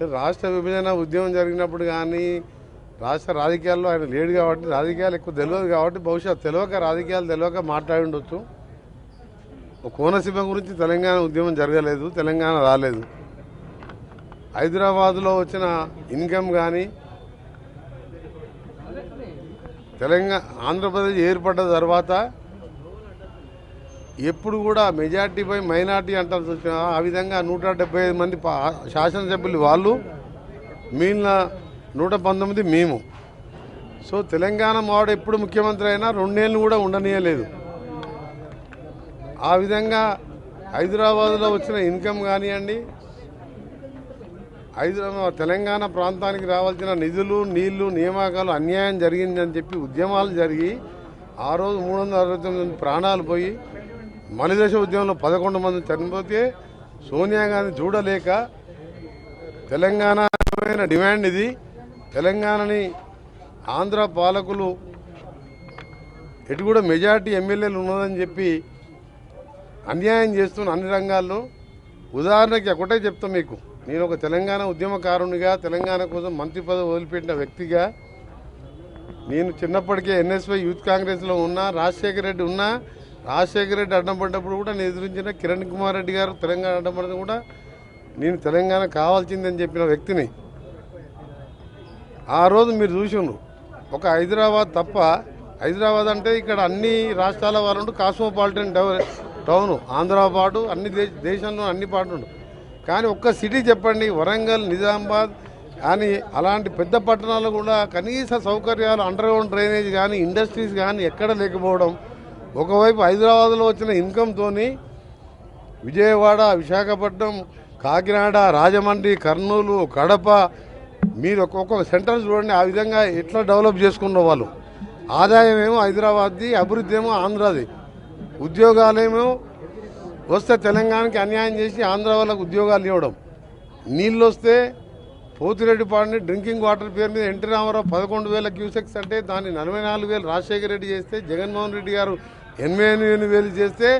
రాష్ట్ర విభజన ఉద్యమం జరిగినప్పుడు కానీ రాష్ట్ర రాజకీయాల్లో ఆయన లేడు కాబట్టి రాజకీయాలు ఎక్కువ తెలియదు కాబట్టి బహుశా తెలియక రాజకీయాలు తెలియక మాట్లాడి ఉండొచ్చు. కోనసీమ గురించి తెలంగాణ ఉద్యమం జరగలేదు తెలంగాణ రాలేదు. హైదరాబాద్లో వచ్చిన ఇన్కమ్ కానీ తెలంగాణ ఆంధ్రప్రదేశ్ ఏర్పడ్డ తర్వాత ఎప్పుడు కూడా మెజార్టీపై మైనార్టీ అంటారు వచ్చిన ఆ విధంగా నూట డెబ్బై ఐదు మంది పా- శాసనసభ్యులు వాళ్ళు మిగిలిన నూట పంతొమ్మిది మేము. సో తెలంగాణ మావాడు ఎప్పుడు ముఖ్యమంత్రి అయినా రెండేళ్ళు కూడా ఉండనీయలేదు. ఆ విధంగా హైదరాబాద్లో వచ్చిన ఇన్కమ్ కానివ్వండి హైదరాబాద్ తెలంగాణ ప్రాంతానికి రావాల్సిన నిధులు నీళ్ళు నియామకాలు అన్యాయం జరిగిందని చెప్పి ఉద్యమాలు జరిగి ఆ రోజు మూడు వందల అరవై తొమ్మిది ప్రాణాలు పోయి మలిదశ ఉద్యమంలో పదకొండు మంది చనిపోతే సోనియా గాంధీ చూడలేక తెలంగాణ డిమాండ్ ఇది. తెలంగాణని ఆంధ్ర పాలకులు ఎటు కూడా మెజార్టీ ఎమ్మెల్యేలు ఉన్నదని చెప్పి అన్యాయం చేస్తున్న అన్ని రంగాల్లో ఉదాహరణకి ఒకటే చెప్తా మీకు. నేను ఒక తెలంగాణ ఉద్యమకారునిగా తెలంగాణ కోసం మంత్రి పదవి వదిలిపెట్టిన వ్యక్తిగా నేను చిన్నప్పటికే ఎన్ఎస్వై యూత్ కాంగ్రెస్లో ఉన్నా రాజశేఖర రెడ్డి ఉన్నా రాజశేఖర రెడ్డి అడ్డం పడ్డప్పుడు కూడా నేను ఎదురించిన కిరణ్ కుమార్ రెడ్డి గారు తెలంగాణ అడ్డం పడిన కూడా నేను తెలంగాణ కావాల్సిందని చెప్పిన వ్యక్తిని. ఆ రోజు మీరు చూసిండ్రు. ఒక హైదరాబాద్ తప్ప హైదరాబాద్ అంటే ఇక్కడ అన్ని రాష్ట్రాల వాళ్ళు కాస్మోపాలిటన్ టౌన్ ఆంధ్ర పాటు అన్ని దేశ దేశంలో అన్ని పాటు కానీ ఒక్క సిటీ చెప్పండి వరంగల్ నిజామాబాద్ కానీ అలాంటి పెద్ద పట్టణాలు కూడా కనీస సౌకర్యాలు అండర్ గ్రౌండ్ డ్రైనేజ్ కానీ ఇండస్ట్రీస్ కానీ ఎక్కడ లేకపోవడం ఒకవైపు హైదరాబాద్లో వచ్చిన ఇన్కమ్తోని విజయవాడ విశాఖపట్నం కాకినాడ రాజమండ్రి కర్నూలు కడప మీరు ఒక్కొక్క సెంటర్ చూడండి ఆ విధంగా ఎట్లా డెవలప్ చేసుకున్న వాళ్ళు. ఆదాయం ఏమో హైదరాబాద్ది అభివృద్ధి ఏమో ఆంధ్రాది. ఉద్యోగాలేమో వస్తే తెలంగాణకి అన్యాయం చేసి ఆంధ్ర వాళ్ళకు ఉద్యోగాలు ఇవ్వడం. నీళ్ళు వస్తే పోతిరెడ్డిపాడిని డ్రింకింగ్ వాటర్ పేరు మీద ఎన్టీ రామారావు పదకొండు వేల క్యూసెక్స్ అంటే దాన్ని నలభై నాలుగు వేలు రాజశేఖర రెడ్డి చేస్తే జగన్మోహన్ రెడ్డి గారు ఎనభై ఎనిమిది వేలు చేస్తే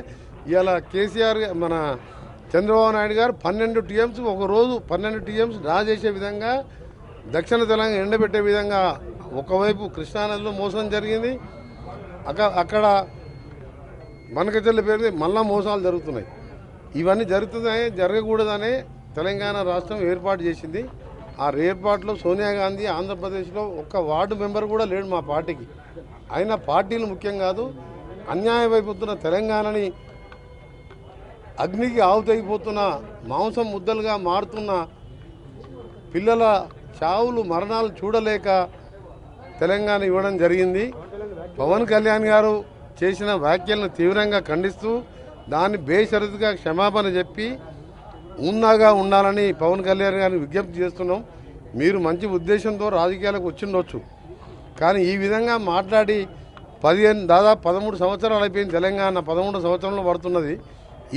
ఇలా కేసీఆర్ మన చంద్రబాబు నాయుడు గారు పన్నెండు టీఎంస్ ఒకరోజు పన్నెండు టీఎంస్ డ్రా చేసే విధంగా దక్షిణ తెలంగాణ ఎండబెట్టే విధంగా ఒకవైపు కృష్ణానదిలో మోసం జరిగింది. అక్క అక్కడ మనకచెల్లి పేరు మళ్ళా మోసాలు జరుగుతున్నాయి. ఇవన్నీ జరుగుతున్నాయి జరగకూడదనే తెలంగాణ రాష్ట్రం ఏర్పాటు చేసింది. ఆ ఏర్పాటులో సోనియా గాంధీ ఆంధ్రప్రదేశ్లో ఒక్క వార్డు మెంబర్ కూడా లేడు మా పార్టీకి. అయినా పార్టీలు ముఖ్యం కాదు అన్యాయమైపోతున్న తెలంగాణని అగ్నికి ఆవుతైపోతున్న మాంసం ముద్దలుగా మారుతున్న పిల్లల చావులు మరణాలు చూడలేక తెలంగాణ ఇవ్వడం జరిగింది. పవన్ కళ్యాణ్ గారు చేసిన వ్యాఖ్యలను తీవ్రంగా ఖండిస్తూ దాన్ని బేషరతుగా క్షమాపణ చెప్పి ఉన్నాగా ఉండాలని పవన్ కళ్యాణ్ గారిని విజ్ఞప్తి చేస్తున్నాం. మీరు మంచి ఉద్దేశంతో రాజకీయాలకు వచ్చిండొచ్చు. కానీ ఈ విధంగా మాట్లాడి పదిహేను దాదాపు పదమూడు సంవత్సరాలు అయిపోయింది తెలంగాణ పదమూడు సంవత్సరంలో పడుతున్నది.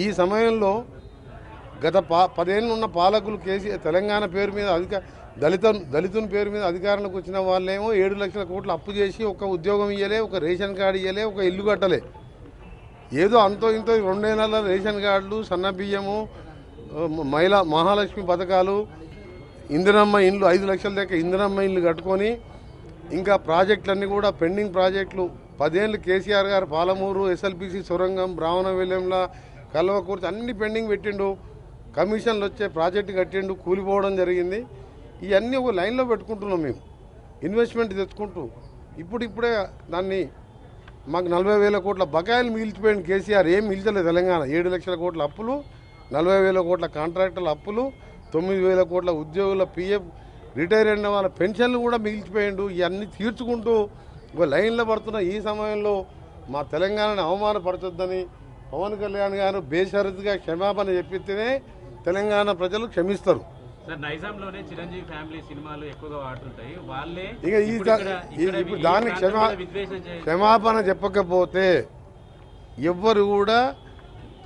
ఈ సమయంలో గత పా పదేళ్ళు ఉన్న పాలకులు కేసీఆర్ తెలంగాణ పేరు మీద అధిక దళిత దళితుని పేరు మీద అధికారంలోకి వచ్చిన వాళ్ళేమో ఏడు లక్షల కోట్లు అప్పు చేసి ఒక ఉద్యోగం ఇయ్యలే ఒక రేషన్ కార్డు ఇయ్యలే ఒక ఇల్లు కట్టలే. ఏదో అంతో ఇంతో రెండేళ్ళ రేషన్ కార్డులు సన్న బియ్యము మహిళా మహాలక్ష్మి పథకాలు ఇందిరమ్మ ఇండ్లు ఐదు లక్షల దగ్గర ఇందిరమ్మ ఇండ్లు కట్టుకొని ఇంకా ప్రాజెక్టులన్నీ కూడా పెండింగ్ ప్రాజెక్టులు. పదేళ్ళు కేసీఆర్ గారు పాలమూరు ఎస్ఎల్పిసి సొరంగం బ్రాహ్మణ విలయంల కల్వకూర్తి అన్ని పెండింగ్ పెట్టిండు. కమిషన్లు వచ్చే ప్రాజెక్టు కట్టిండు కూలిపోవడం జరిగింది. ఇవన్నీ ఒక లైన్లో పెట్టుకుంటున్నాం మేము. ఇన్వెస్ట్మెంట్ తెచ్చుకుంటూ. ఇప్పుడు ఇప్పుడే దాన్ని మాకు నలభై వేల కోట్ల బకాయిలు మిగిలిచిపోయింది కేసీఆర్. ఏం మిగిల్చలేదు తెలంగాణ. ఏడు లక్షల కోట్ల అప్పులు. నలభై వేల కోట్ల కాంట్రాక్టుల అప్పులు తొమ్మిది వేల కోట్ల ఉద్యోగుల పిఎఫ్ రిటైర్ అయిన వాళ్ళ పెన్షన్లు కూడా మిగిల్చిపోయిండు. ఇవన్నీ తీర్చుకుంటూ ఒక లైన్లో పడుతున్న ఈ సమయంలో మా తెలంగాణను అవమానపరచొద్దని పవన్ కళ్యాణ్ గారు బేషరతుగా క్షమాపణ చెప్పితేనే తెలంగాణ ప్రజలు క్షమిస్తారు. నైజాంలోనే చిరంజీవి ఫ్యామిలీ సినిమాలు ఎక్కువగా వాడుతుంటాయి వాళ్ళే ఇక ఈ ఇప్పుడు దా- ఇక్కడ- ఈ- ఇక్కడ ఇప్పుడు ఈ దానికి ప్రాంతం క్షమా క్షమాపణ చెప్పకపోతే ఎవ్వరు కూడా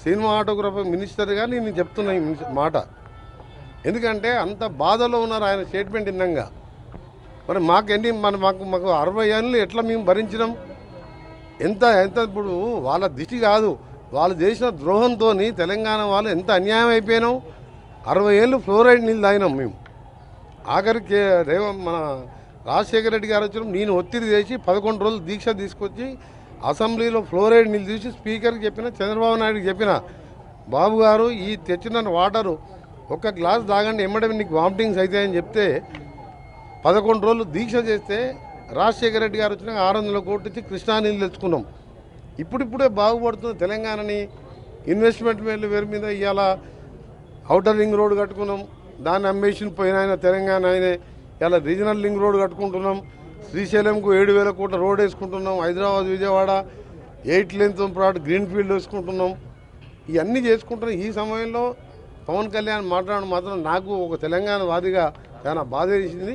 సినిమా ఆటోగ్రఫీ మినిస్టర్గా నేను చెప్తున్నా ఈ మాట. ఎందుకంటే అంత బాధలో ఉన్నారు ఆయన స్టేట్మెంట్ విన్నంగా మరి మాకు ఎన్ని మన మాకు మాకు అరవై ఏళ్ళు ఎట్లా మేము భరించినాం? ఎంత ఎంత ఇప్పుడు వాళ్ళ దిష్టి కాదు. వాళ్ళు చేసిన ద్రోహంతో తెలంగాణ వాళ్ళు ఎంత అన్యాయం అయిపోయినాం? అరవై ఏళ్ళు ఫ్లోరైడ్ నీళ్ళు తాగినాం మేము. ఆఖరికి రేవ మన రాజశేఖర రెడ్డి గారు వచ్చిన నేను ఒత్తిడి చేసి పదకొండు రోజులు దీక్ష తీసుకొచ్చి అసెంబ్లీలో ఫ్లోరైడ్ నీళ్ళు తీసి స్పీకర్కి చెప్పిన చంద్రబాబు నాయుడుకి చెప్పిన బాబు గారు ఈ తెచ్చిన వాటరు ఒక గ్లాస్ తాగండి ఎమ్మడే నీకు వామిటింగ్స్ అవుతాయని చెప్తే పదకొండు రోజులు దీక్ష చేస్తే రాజశేఖర రెడ్డి గారు వచ్చినాక ఆరు వందల కోట్లు ఇచ్చి కృష్ణా నీళ్ళు తెచ్చుకున్నాం. ఇప్పుడిప్పుడే బాగుపడుతుంది తెలంగాణని. ఇన్వెస్ట్మెంట్ మేలు పేరు మీద ఇవాళ అవుటర్ రింగ్ రోడ్ కట్టుకున్నాం. దాన్ని అమ్మేసిన పోయిన ఆయన తెలంగాణ ఆయనే. ఇలా రీజనల్ లింక్ రోడ్ కట్టుకుంటున్నాం. శ్రీశైలంకు ఏడు వేల కోట్ల రోడ్ వేసుకుంటున్నాం హైదరాబాద్ విజయవాడ ఎయిట్ లెన్త్ ప్రాట్ గ్రీన్ ఫీల్డ్ వేసుకుంటున్నాం. ఇవన్నీ చేసుకుంటున్నాం ఈ సమయంలో పవన్ కళ్యాణ్ మాట్లాడడం మాత్రం నాకు ఒక తెలంగాణ వాదిగా చాలా బాధ వేసింది.